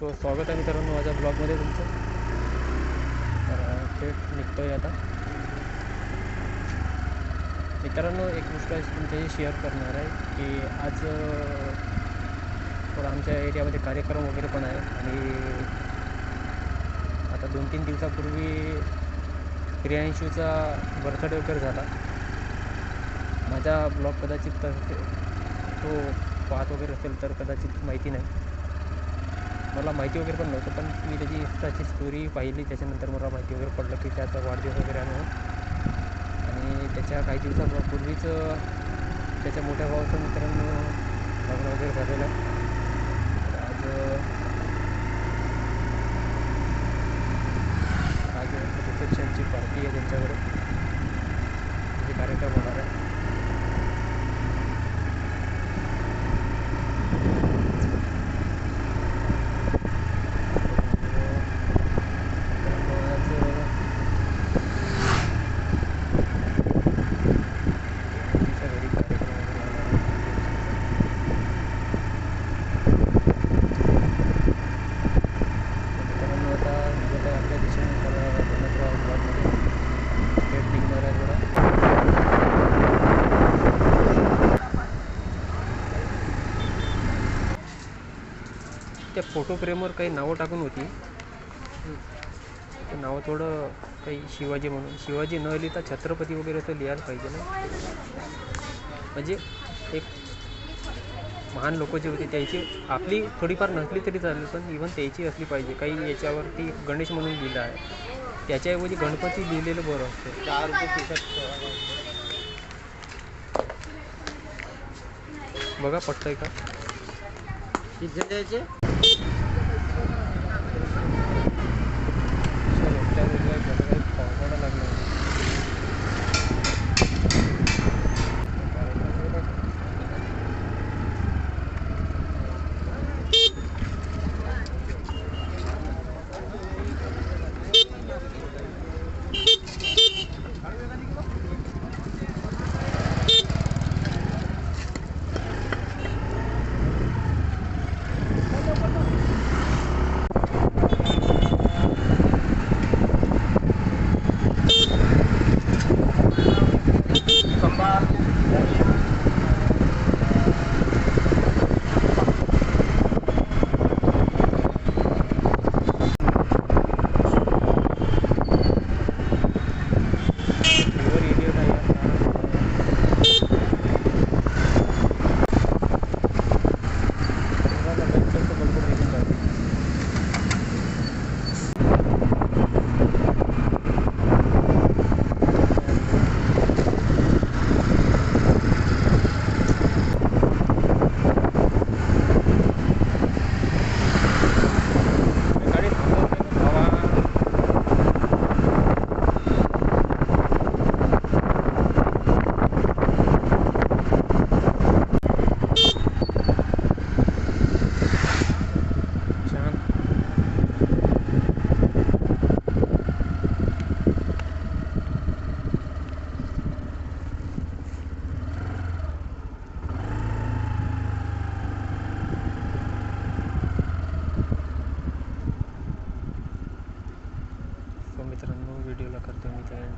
So स्वागत आहे मित्रांनो माझ्या ब्लॉगमध्ये तुमचं. तर थेट निघतो आहे आता. मित्रांनो एक गोष्ट तुमच्याशी शेअर करणार आहे की आज थोडा आमच्या एरियामध्ये कार्यक्रम वगैरे पण आहे आणि आता दोन तीन दिवसापूर्वी प्रियांशूचा बर्थडे वगैरे झाला. माझा ब्लॉग कदाचित तर तो पाहत वगैरे असेल तर कदाचित माहिती नाही. मला माहिती वगैरे पण नव्हतं पण मी त्याची इंस्टाची स्टोरी पाहिली त्याच्यानंतर मला माहिती वगैरे पडलं की त्याचा वाढदिवस वगैरे आहे म्हणून. आणि त्याच्या काही दिवसापूर्वीच त्याच्या मोठ्या भावाचं मित्रांनो लग्न वगैरे झालेलं. आज आज रिसेप्शनची पार्टी आहे त्यांच्याकडे. तिथे कार्यक्रम होणार आहे मित्रांनो, आज आमच्या घरी कार्यक्रम वगैरे होणार आहे. मित्रांनो आता निघत आहे आपल्या दिशेने तर गणपतराव ब्लॉकमध्ये थेट निघणार आहे थोडा त्या फोटो फ्रेमवर काही नावं टाकून होती. ते नावं थोडं काही शिवाजी म्हणून. शिवाजी न लिहिता छत्रपती वगैरे असं लिहायला पाहिजे ना. म्हणजे एक महान लोक जे होते त्याची आपली थोडीफार नसली तरी चालेल पण इव्हन त्याची असली पाहिजे. काही याच्यावरती गणेश म्हणून लिहिलं आहे. त्याच्याऐवजी गणपती लिहिलेलं बरं असतं. चार बघा पटतंय का?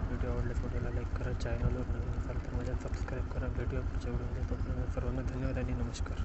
व्हिडिओ आवडल्यास व्हिडिओला लाईक करा चॅनलवर नवीन असाल तर माझ्या सबस्क्राईब करा. भेटूया पुढच्या व्हिडिओमध्ये. तोपर्यंत सर्वांना धन्यवाद आणि नमस्कार.